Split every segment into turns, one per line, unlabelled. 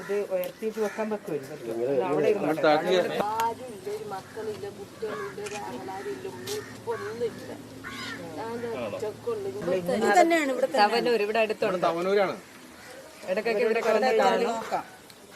ഇത് ഉയർത്തിയിട്ട് വെക്കാൻ പറ്റുമല്ലോ അവിടെ ഇരുന്നോട്ടെ.
ആരുമില്ല ഒരു മക്കളില്ല കുട്ടികളില്ല ഒരു ആങ്ങളാരില്ല ഇപ്പൊ ഒന്നുമില്ല ഞാൻ ഒറ്റക്കുള്ളു.
തവനൂർ ഇവിടെ അടുത്തുണ്ട്.
തവനൂരാണ്.
ഇടക്കൊക്കെ ഇവിടെ കിടന്ന്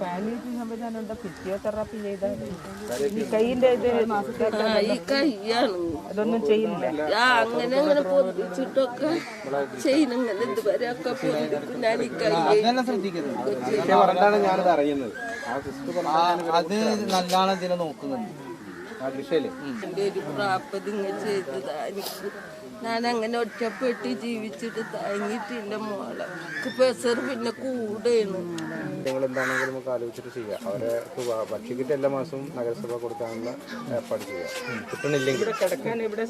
palliative സംവിധാനം ഉണ്ടോ ഫിസിയോതെറാപ്പി ചെയ്താൽ ഈ കൈയിന്റെ ഇത്
ഈ
അതൊന്നും ചെയ്യില്ല.
ആ അങ്ങനെ അങ്ങനെ പൊതിച്ചിട്ടൊക്കെ ചെയ്യുന്നിങ്ങനെ ഇതുവരെയൊക്കെ പൊതിക്കും ഞാൻ ഈ കൈ.
പറഞ്ഞാണ് ഞാനത് അറിയുന്നത്. ആ സിസ്റ്റർ
അത് നല്ലാണ് ഇതിനെ നോക്കുന്നുണ്ട്.
ഡിഷയിൽ
എന്റെ ഒരു പ്രാപ്തി ഇങ്ങനെ ചെയ്തതാ. എനിക്ക് ഞാൻ അങ്ങനെ ഒറ്റപ്പെട്ട് ജീവിച്ചിട്ട് തങ്ങിയിട്ടില്ല മോളെ. പ്രസർ പിന്നെ കൂടെയാണ്
നിങ്ങൾ എന്താണെങ്കിലും നമുക്ക് ആലോചിച്ചിട്ട് ചെയ്യാം. അവരെ ഭക്ഷ്യക്കിട്ട് എല്ലാ മാസവും നഗരസഭ കൊടുക്കാനുള്ള ഏർപ്പാട് ചെയ്യാം. കിട്ടണില്ലെങ്കിൽ.
കിടക്കാൻ ഇവിടെ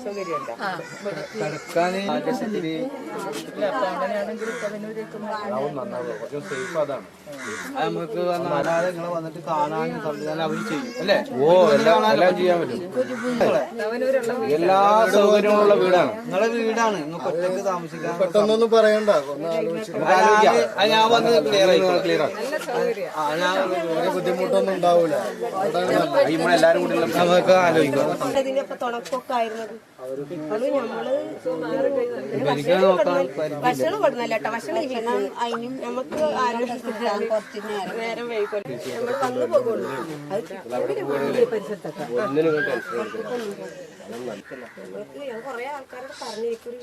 കിടക്കാൻ
കുറച്ചും സേഫ് അതാണ്.
നമുക്ക് വന്നിട്ട് കാണാൻ സംവിധാനം അവർ ചെയ്യും. അല്ലേ?
ഓ എല്ലാം എല്ലാം ചെയ്യാൻ പറ്റും എല്ലാ സൗകര്യങ്ങളുള്ള വീടാണ്.
നിങ്ങളെ വീടാണ്. ഒറ്റയ്ക്ക് താമസിക്കാൻ
പെട്ടെന്നൊന്നും പറയണ്ട. ഒന്ന്
ആലോചിക്കാം
അത് ഞാൻ വന്ന് ക്ലിയർ ആയി
ക്ലിയർ ആക്കാം.
നല്ല സൗകര്യം.
ആ, ഞാൻ
ഒരു ബുദ്ധിമുട്ടൊന്നും ഉണ്ടാവൂല.
നമ്മളെല്ലാരും കൂടി നമുക്ക് ആലോചിക്കാം.
ഇതിനൊക്കെ തുണക്കൊക്കെ ആയിരുന്നത്. ഇപ്പോഴും നമ്മൾ ഭക്ഷണം കൊടുന്നല്ല കേട്ടോ. ഭക്ഷണം അതിനും നമുക്ക് ആരോഗ്യം കുറച്ച് നേരം നമ്മൾ വന്നു പോകുള്ളൂ. പരിസരത്തൊക്കെ ഞാൻ കുറെ ആൾക്കാരോട് പറഞ്ഞിരിക്കും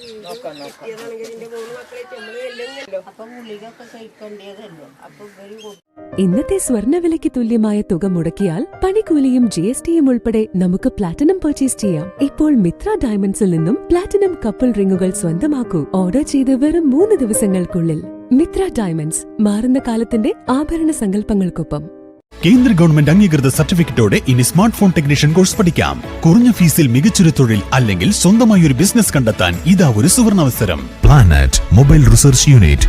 കിട്ടിയതാണെങ്കിൽ എന്റെ മൂന്ന് മക്കളായിട്ട് നമ്മൾ എല്ലാം അപ്പൊ ഗുളികൊക്കെ കഴിക്കേണ്ടതല്ലോ? അപ്പൊ ഇവർ കൊടുക്കും.
ഇന്നത്തെ സ്വർണവിലയ്ക്ക് തുല്യമായ തുക മുടക്കിയാൽ പണിക്കൂലിയും ജി എസ് ടിയും ഉൾപ്പെടെ നമുക്ക് പ്ലാറ്റിനം പർച്ചേസ് ചെയ്യാം. ഇപ്പോൾ മിത്ര ഡയമണ്ട്സിൽ നിന്നും പ്ലാറ്റിനം കപ്പിൾ റിംഗുകൾ സ്വന്തമാക്കൂ. ഓർഡർ ചെയ്ത് വെറും മൂന്ന് ദിവസങ്ങൾക്കുള്ളിൽ. മിത്ര ഡയമണ്ട്സ് മാറുന്ന കാലത്തിന്റെ ആഭരണ സങ്കല്പങ്ങൾക്കൊപ്പം.
കേന്ദ്ര ഗവൺമെന്റ് അംഗീകൃത സർട്ടിഫിക്കറ്റോടെ ഇനി സ്മാർട്ട് ഫോൺ ടെക്നീഷ്യൻ കോഴ്സ് പഠിക്കാം. കുറഞ്ഞ ഫീസിൽ മികച്ചൊരു തൊഴിൽ അല്ലെങ്കിൽ സ്വന്തമായി ഒരു ബിസിനസ് കണ്ടെത്താൻ ഇതാ ഒരു സുവർണാവസരം പ്ലാനറ്റ് മൊബൈൽ റിസർച്ച് യൂണിറ്റ്